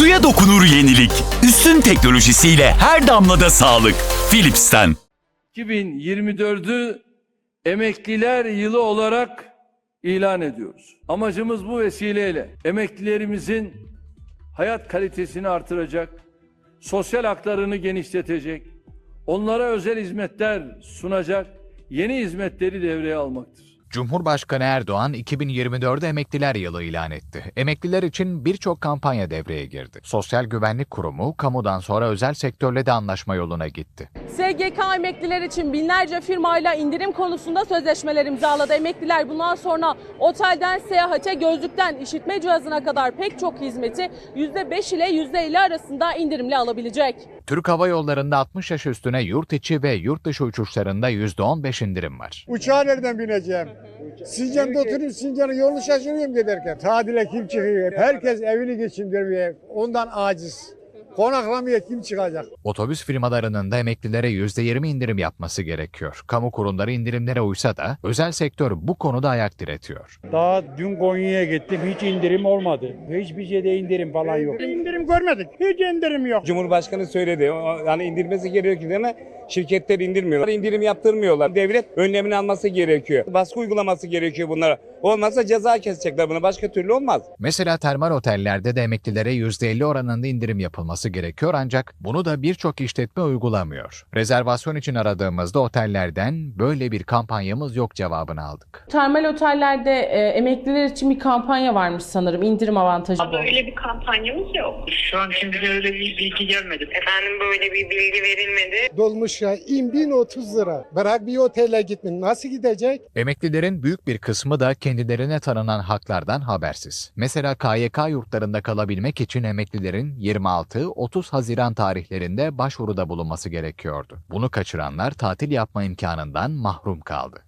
Suya dokunur yenilik. Üstün teknolojisiyle her damlada sağlık. Philips'ten. 2024'ü emekliler yılı olarak ilan ediyoruz. Amacımız bu vesileyle emeklilerimizin hayat kalitesini artıracak, sosyal haklarını genişletecek, onlara özel hizmetler sunacak yeni hizmetleri devreye almaktır. Cumhurbaşkanı Erdoğan 2024'de emekliler yılı ilan etti. Emekliler için birçok kampanya devreye girdi. Sosyal Güvenlik Kurumu kamudan sonra özel sektörle de anlaşma yoluna gitti. SGK emekliler için binlerce firmayla indirim konusunda sözleşmeler imzaladı. Emekliler bundan sonra otelden seyahate, gözlükten işitme cihazına kadar pek çok hizmeti %5 ile %50 arasında indirimle alabilecek. Türk Hava Yolları'nda 60 yaş üstüne yurt içi ve yurt dışı uçuşlarında %15 indirim var. Uçağa nereden bineceğim? Sincan'da oturuyorum, Sincan'ın yolunu şaşırıyorum giderken. Tatile kim çıkıyor? Herkes evini geçindirmeye, ondan aciz. Konaklamaya kim çıkacak? Otobüs firmalarının da emeklilere %20 indirim yapması gerekiyor. Kamu kurumları indirimlere uysa da özel sektör bu konuda ayak diretiyor. Daha dün Konya'ya gittim hiç indirim olmadı. Hiçbir şeyde indirim falan yok. İndirim görmedik. Hiç indirim yok. Cumhurbaşkanı söyledi. Yani indirmesi gerekiyor ama şirketler indirmiyorlar. İndirim yaptırmıyorlar. Devlet önlemini alması gerekiyor. Baskı uygulaması gerekiyor bunlara. Olmazsa ceza kesecekler buna. Başka türlü olmaz. Mesela termal otellerde de emeklilere %50 oranında indirim yapılması gerekiyor ancak bunu da birçok işletme uygulamıyor. Rezervasyon için aradığımızda otellerden böyle bir kampanyamız yok cevabını aldık. Termal otellerde e, emekliler için bir kampanya varmış sanırım indirim avantajı. Ama Böyle bir kampanyamız yok. Şu an şimdiye öyle bir bilgi gelmedi. Efendim böyle bir bilgi verilmedi. Dolmuş ya, in bin 30 lira. Bırak bir otele gitmin. Nasıl gidecek? Emeklilerin büyük bir kısmı da kendilerine tanınan haklardan habersiz. Mesela KYK yurtlarında kalabilmek için emeklilerin 26-30 Haziran tarihlerinde başvuruda bulunması gerekiyordu. Bunu kaçıranlar tatil yapma imkanından mahrum kaldı.